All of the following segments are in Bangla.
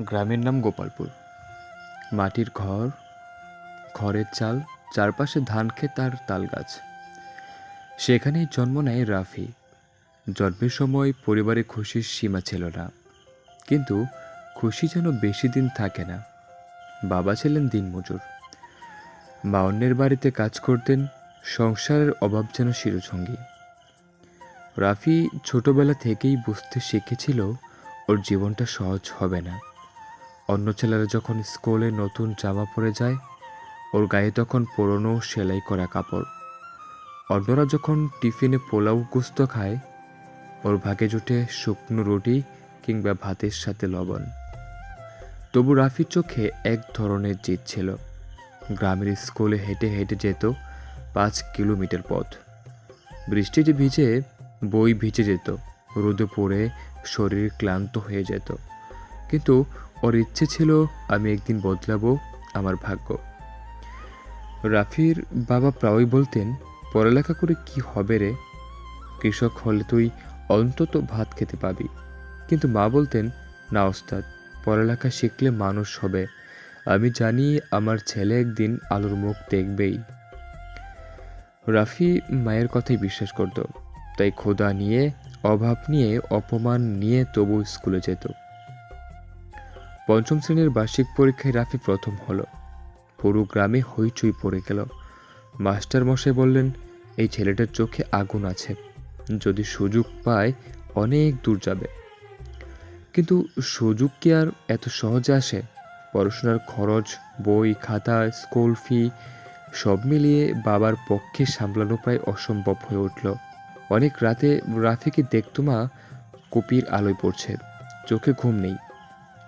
গ্রামের নাম গোপালপুর। মাটির ঘর, খড়ের চাল, চারপাশে ধান ক্ষেত আর তাল গাছ। সেখানেই জন্ম নেয় রাফি। জন্মের সময় পরিবারে খুশির সীমা ছিল না। কিন্তু খুশি যেন বেশি দিন থাকে না। বাবা ছিলেন দিনমজুর। মা অন্যের বাড়িতে কাজ করতেন, সংসারের অভাব যেন শিরোসঙ্গী। রাফি ছোটবেলা থেকেই বুঝতে শিখেছিল, ওর জীবনটা সহজ হবে না। অন্য ছেলেরা যখন স্কুলে নতুন জামা পরে যায়, ওর গায়ে তখন পুরনো সেলাই করা কাপড়। অন্যরা যখন টিফিনে পোলাও গুস্ত খায়, ওর ভাগে জুটে শুকনো রুটি কিংবা ভাতের সাথে লবণ। তবু রাফির চোখে এক ধরনের জিদ ছিল। গ্রামের স্কুলে হেঁটে হেঁটে যেত পাঁচ কিলোমিটার পথ। বৃষ্টিতে ভিজে, বই ভিজে যেত। রোদে পড়ে শরীর ক্লান্ত হয়ে যেত। কিন্তু ওর ইচ্ছে ছিল আমি একদিন বদলাবো আমার ভাগ্য। রাফির বাবা প্রায়ই বলতেন, পড়ালেখা করে কি হবে রে? কৃষক হলে তুই অন্তত ভাত খেতে পাবি। কিন্তু মা বলতেন, না ওস্তাদ, পড়ালেখা শিখলে মানুষ হবে। আমি জানি আমার ছেলে একদিন আলোর মুখ দেখবেই। রাফি মায়ের কথাই বিশ্বাস করত, তাই খোদা নিয়ে, অভাব নিয়ে, অপমান নিয়ে তবু স্কুলে যেত। পঞ্চম শ্রেণির বার্ষিক পরীক্ষায় রাফি প্রথম হলো। পুরো গ্রামে হইচই পড়ে গেল। মাস্টার মশাই বললেন, এই ছেলেটার চোখে আগুন আছে। যদি সুযোগ পায়, অনেক দূর যাবে। কিন্তু সুযোগ কি আর এত সহজে আসে? পড়াশোনার খরচ, বই, খাতা, স্কুল ফি, সব মিলিয়ে বাবার পক্ষে সামলানো প্রায় অসম্ভব হয়ে উঠল। অনেক রাতে রাফিকে দেখতো মা, কপির আলোয় পড়ছে। চোখে ঘুম নেই।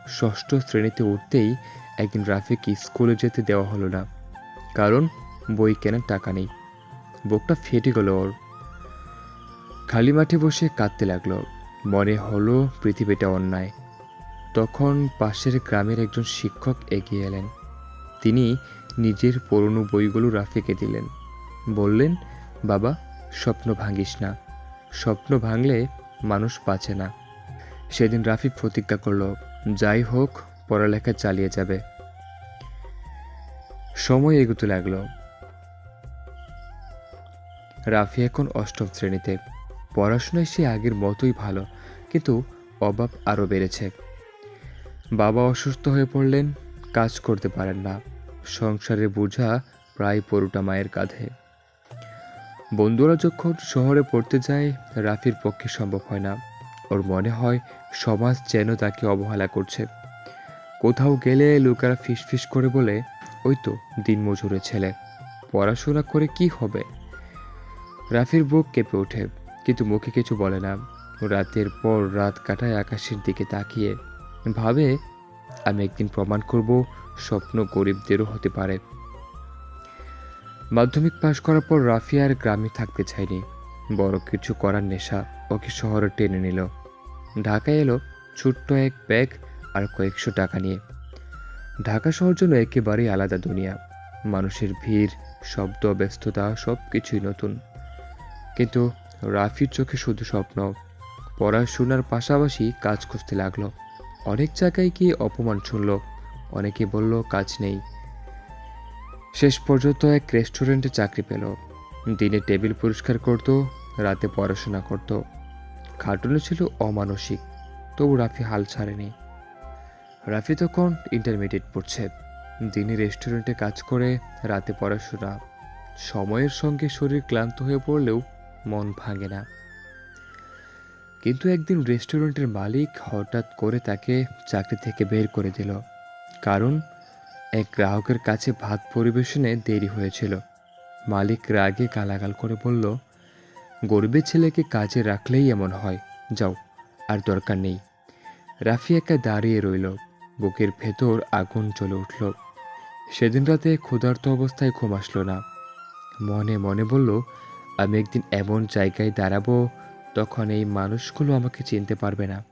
ষষ্ঠ শ্রেণীতে উঠতেই একদিন রাফিকে স্কুলে যেতে দেওয়া হলো না, কারণ বই কেনার টাকা নেই। বুকটা ফেটে গেল ওর। খালি মাঠে বসে কাঁদতে লাগল। মনে হলো পৃথিবীটা অন্যায়। তখন পাশের গ্রামের একজন শিক্ষক এগিয়ে এলেন। তিনি নিজের পুরনো বইগুলো রাফিকে দিলেন। বললেন, বাবা, স্বপ্ন ভাঙিস না। স্বপ্ন ভাঙলে মানুষ বাঁচে না। সেদিন রাফি প্রতিজ্ঞা করল যাই হোক, পড়ালেখা চালিয়ে যাবে। সময় এগোতে লাগল। রাফি এখন অষ্টম শ্রেণীতে। পড়াশোনায় সে আগের মতোই ভালো, কিন্তু অভাব আরও বেড়েছে। বাবা অসুস্থ হয়ে পড়লেন, কাজ করতে পারেন না। সংসারে বোঝা প্রায় পড়ুটা মায়ের কাঁধে। বন্ধুরা যখন শহরে পড়তে যায়, রাফির পক্ষে সম্ভব হয় না। ওর মনে হয় সমাজ যেন তাকে অবহেলা করছে। কোথাও গেলে লোকেরা ফিসফিস করে বলে, ওই তো দিনমজুরের ছেলে। পড়াশোনা করে কি হবে? রাফির বুক কেঁপে ওঠে, কিন্তু মুখে কিছু বলে না। রাতের পর রাত কাটায় আকাশের দিকে তাকিয়ে। ভাবে, আমি একদিন প্রমাণ করব স্বপ্ন গরিবদেরও হতে পারে। মাধ্যমিক পাশ করার পর রাফি আর গ্রামে থাকতে চায়নি। বড় কিছু করার নেশা ওকে শহরে টেনে নিল। ঢাকায় এলো ছোট্ট এক ব্যাগ আর কয়েকশো টাকা নিয়ে। ঢাকা শহর জন্য একেবারেই আলাদা দুনিয়া। মানুষের ভিড়, শব্দ, ব্যস্ততা সব কিছুই নতুন। কিন্তু রাফির চোখে শুধু স্বপ্ন। পড়াশোনার পাশাপাশি কাজ খুঁজতে লাগল। অনেক জায়গায় গিয়ে অপমান শুনল অনেকে বলল, কাজ নেই। শেষ পর্যন্ত এক রেস্টুরেন্টে চাকরি পেল। দিনে টেবিল পরিষ্কার করত, রাতে পড়াশোনা করত। খাটুনে ছিল অমানসিক, তবু রাফি হাল ছাড়েনি। রাফি তখন ইন্টারমিডিয়েট পড়ছে। দিনে রেস্টুরেন্টে কাজ করে, রাতে পড়াশোনা। সময়ের সঙ্গে শরীর ক্লান্ত হয়ে পড়লেও মন ভাঙে না। কিন্তু একদিন রেস্টুরেন্টের মালিক হঠাৎ করে তাকে চাকরি থেকে বের করে দিল। কারণ, এক গ্রাহকের কাছে ভাত পরিবেশনে দেরি হয়েছিল। মালিক রাগে গালাগাল করে বলল গরিবের ছেলেকে কাজে রাখলেই এমন হয়। যাও, আর দরকার নেই। রাফি একা দাঁড়িয়ে রইল। বুকের ভেতর আগুন জ্বলে উঠল। সেদিন রাতে ক্ষুধার্ত অবস্থায় ঘুম আসলো না। মনে মনে বলল, আমি একদিন এমন জায়গায় দাঁড়াবো, তখন এই মানুষগুলো আমাকে চিনতে পারবে না।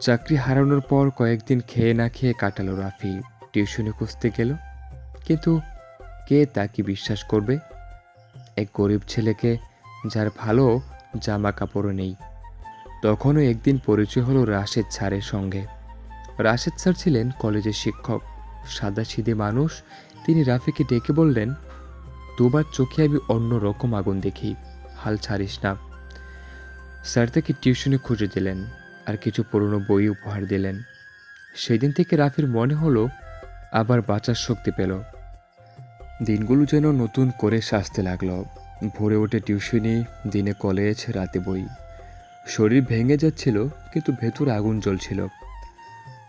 চাকরি হারানোর পর কয়েকদিন খেয়ে না খেয়ে কাটালো রাফি। টিউশনে খুঁজতে গেল। কিন্তু কে তাকে বিশ্বাস করবে? এক গরিব ছেলেকে, যার ভালো জামা কাপড়ও নেই। তখনও একদিন পরিচয় হলো রাশেদ স্যারের সঙ্গে। রাশেদ স্যার ছিলেন কলেজের শিক্ষক। সাদা সিধে মানুষ, তিনি রাফিকে ডেকে বললেন তোমার চোখে আমি অন্য রকম আগুন দেখি, হাল ছাড়িস না। স্যার তাকে টিউশনে খুঁজে দিলেন আর কিছু পুরনো বই উপহার দিলেন। সেদিন থেকে রাফির মনে হলো আবার বাঁচার শক্তি পেল। দিনগুলো যেন নতুন করে সাজতে লাগল। ভোরে ওঠে টিউশনি, দিনে কলেজ, রাতে বই। শরীর ভেঙে যাচ্ছিল, কিন্তু ভেতর আগুন জ্বলছিল।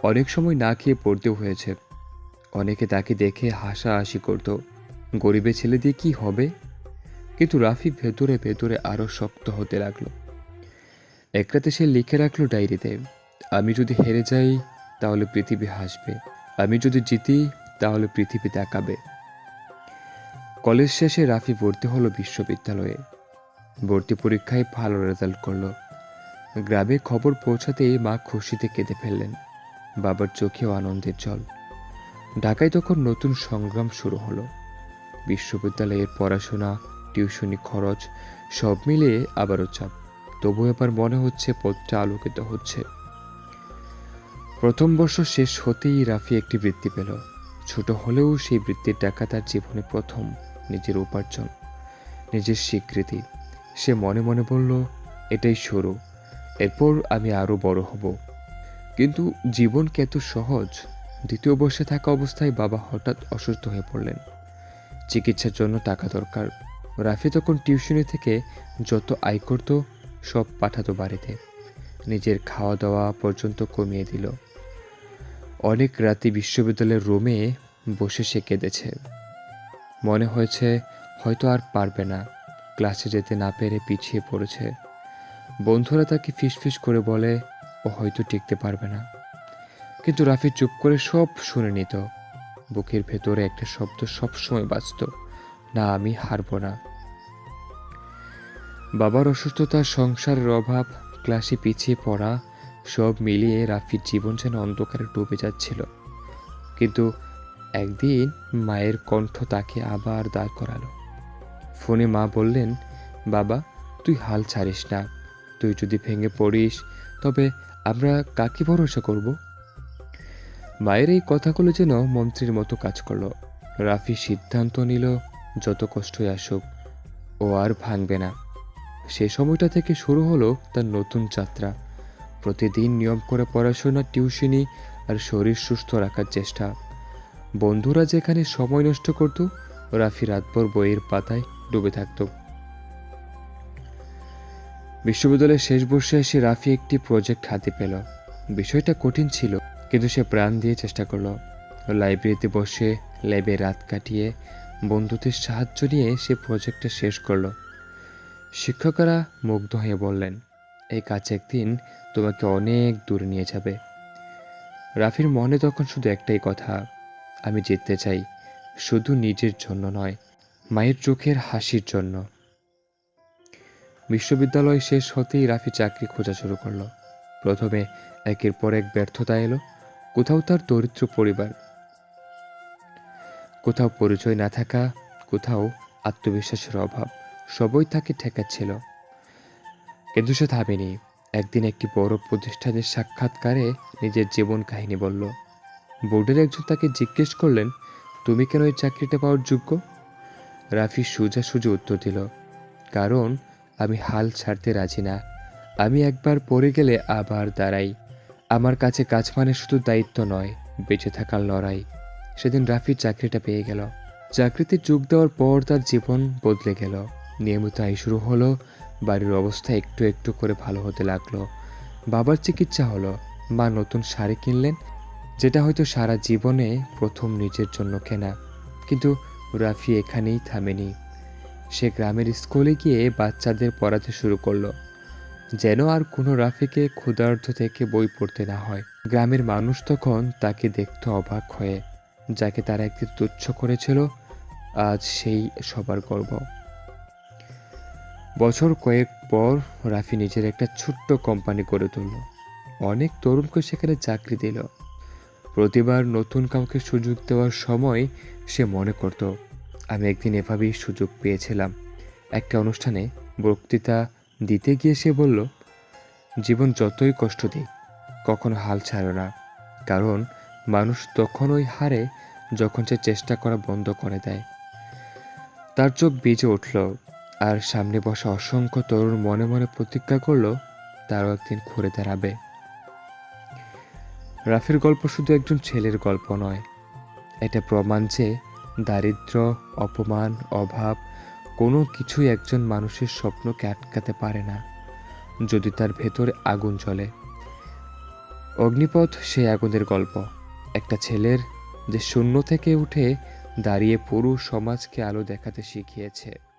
অনেক সময় না খেয়ে পড়তেও হয়েছে। অনেকে তাকে দেখে হাসাহাসি করত। গরিবের ছেলে দিয়ে কি হবে? কিন্তু রাফি ভেতরে ভেতরে আরও শক্ত হতে লাগল। এক রাতে সে লিখে রাখল ডায়েরিতে, আমি যদি হেরে যাই, তাহলে পৃথিবী হাসবে। আমি যদি জিতি, তাহলে পৃথিবী তাকাবে। কলেজ শেষে রাফি ভর্তি হলো বিশ্ববিদ্যালয়ে। ভর্তি পরীক্ষায় ভালো রেজাল্ট করল। গ্রামে খবর পৌঁছাতেই মা খুশিতে কেঁদে ফেললেন। বাবার চোখেও আনন্দের জল। ঢাকায় তখন নতুন সংগ্রাম শুরু হলো। বিশ্ববিদ্যালয়ের পড়াশোনা, টিউশনি খরচ, সব মিলিয়ে আবারও চাপ। তবু এবার মনে হচ্ছে পথটা আলোকিত হচ্ছে। প্রথম বর্ষ শেষ হতেই রাফি একটি বৃত্তি পেল। ছোট হলেও সেই বৃত্তির টাকা তার জীবনে প্রথম। নিজের উপার্জন, নিজের স্বীকৃতি। সে মনে মনে বলল, এটাই শুরু। এরপর আমি আরও বড় হব। কিন্তু জীবন কি এত সহজ, দ্বিতীয় বর্ষে থাকা অবস্থায় বাবা হঠাৎ অসুস্থ হয়ে পড়লেন। চিকিৎসার জন্য টাকা দরকার। রাফি তখন টিউশনি থেকে যত আয় করত, সব পাঠাতো বাড়িতে। নিজের খাওয়া দাওয়া পর্যন্ত কমিয়ে দিল। অনেক রাতে বিশ্ববিদ্যালয়ের রুমে বসে সে কেঁদেছে। মনে হয়েছে হয়তো আর পারবে না। ক্লাসে যেতে না পেরে পিছিয়ে পড়েছে। বন্ধুরা তাকে ফিসফিস করে বলে, ও হয়তো টিকতে পারবে না। কিন্তু রাফি চুপ করে সব শুনে নিত। বুকের ভেতরে একটা শব্দ সবসময় বাজত, না, আমি হারবো না। বাবার অসুস্থতা সংসারের অভাব, ক্লাসে পিছিয়ে পড়া, সব মিলিয়ে রাফির জীবন যেন অন্ধকারে ডুবে যাচ্ছিল। কিন্তু একদিন মায়ের কণ্ঠ তাকে আবার দাঁড় করালো। ফোনে মা বললেন, বাবা, তুই হাল ছাড়িস না। তুই যদি ভেঙে পড়িস, তবে আমরা কাকে ভরসা করব? মায়ের এই কথাগুলো যেন মন্ত্রীর মতো কাজ করল। রাফি সিদ্ধান্ত নিল, যত কষ্টই আসুক, ও আর ভাঙবে না। সে সময়টা থেকে শুরু হলো তার নতুন যাত্রা। প্রতিদিন নিয়ম করে পড়াশোনা, টিউশনি আর শরীর সুস্থ রাখার চেষ্টা। বন্ধুরা যেখানে সময় নষ্ট করত, রাফি রাতভর বইয়ের পাতায় ডুবে থাকত। বিশ্ববিদ্যালয়ের শেষ বর্ষে এসে রাফি একটি প্রজেক্ট হাতে পেল। বিষয়টা কঠিন ছিল, কিন্তু সে প্রাণ দিয়ে চেষ্টা করল। লাইব্রেরিতে বসে ল্যাবে রাত কাটিয়ে বন্ধুদের সাহায্য নিয়ে সে প্রজেক্টটা শেষ করল। শিক্ষকরা মুগ্ধ হয়ে বললেন এই কাজ একদিন তোমাকে অনেক দূরে নিয়ে যাবে। রাফির মনে তখন শুধু একটাই কথা আমি জিততে চাই, শুধু নিজের জন্য নয়, মায়ের চোখের হাসির জন্য। বিশ্ববিদ্যালয় শেষ হতেই রাফি চাকরি খোঁজা শুরু করল। প্রথমে একের পর এক ব্যর্থতা এলো, কোথাও তার দরিদ্র পরিবার। কোথাও পরিচয় না থাকা, কোথাও আত্মবিশ্বাসের অভাব, সবই তাকে ঠেকাচ্ছিল। কিন্তু সে থামেনি। একদিন একটি বড় প্রতিষ্ঠানের সাক্ষাৎকারে নিজের জীবন কাহিনী বলল বোর্ডের একজন তাকে জিজ্ঞেস করলেন, তুমি কেন এই চাকরিটা পাওয়ার যোগ্য? রাফি সোজা সুজা উত্তর দিল, কারণ আমি হাল ছাড়তে রাজি না। আমি একবার পড়ে গেলে আবার দাঁড়াই। আমার কাছে কাজ মানে শুধু দায়িত্ব নয়, বেঁচে থাকার লড়াই। সেদিন রাফি চাকরিটা পেয়ে গেল। চাকরিতে যোগ দেওয়ার পর তার জীবন বদলে গেল। নিয়মিত আয় শুরু হলো, বাড়ির অবস্থা একটু একটু করে ভালো হতে লাগল। বাবার চিকিৎসা হলো। মা নতুন শাড়ি কিনলেন যেটা হয়তো সারা জীবনে প্রথম নিজের জন্য কেনা, কিন্তু রাফি এখানেই থামেনি। সে গ্রামের স্কুলে গিয়ে বাচ্চাদের পড়াতে শুরু করল, যেন আর কোনো রাফিকে ক্ষুধার্ধ থেকে বই পড়তে না হয়। গ্রামের মানুষ তখন তাকে দেখতে অবাক হয়ে, যাকে তারা একদিন তুচ্ছ করেছিল, আজ সেই সবার গর্ব। বছর কয়েক পর রাফি নিজের একটা ছোট্ট কোম্পানি গড়ে তুলল। অনেক তরুণকে সেখানে চাকরি দিল। প্রতিবার নতুন কাউকে সুযোগ দেওয়ার সময় সে মনে করত, আমি একদিন এভাবেই সুযোগ পেয়েছিলাম। একটা অনুষ্ঠানে বক্তৃতা দিতে গিয়ে সে বলল, জীবন যতই কষ্ট দিক, কখনো হাল ছাড়ো না। কারণ মানুষ তখনই হারে যখন সে চেষ্টা করা বন্ধ করে দেয়। তার চোখ বেজে উঠল আর সামনে বসা অসংখ্য তরুণ মনে মনে প্রতিজ্ঞা করল, তারও একদিন ঘুরে দাঁড়াবে। রাফির গল্প শুধু একজন ছেলের গল্প নয়। এটা প্রমাণ যে দারিদ্র, অপমান, অভাব কোনো কিছুই একজন মানুষের স্বপ্নকে আটকাতে পারে না, যদি তার ভেতরে আগুন জ্বলে। অগ্নিপথ সেই আগুনের গল্প। একটা ছেলের যে শূন্য থেকে উঠে দাঁড়িয়ে পুরো সমাজকে আলো দেখাতে শিখিয়েছে।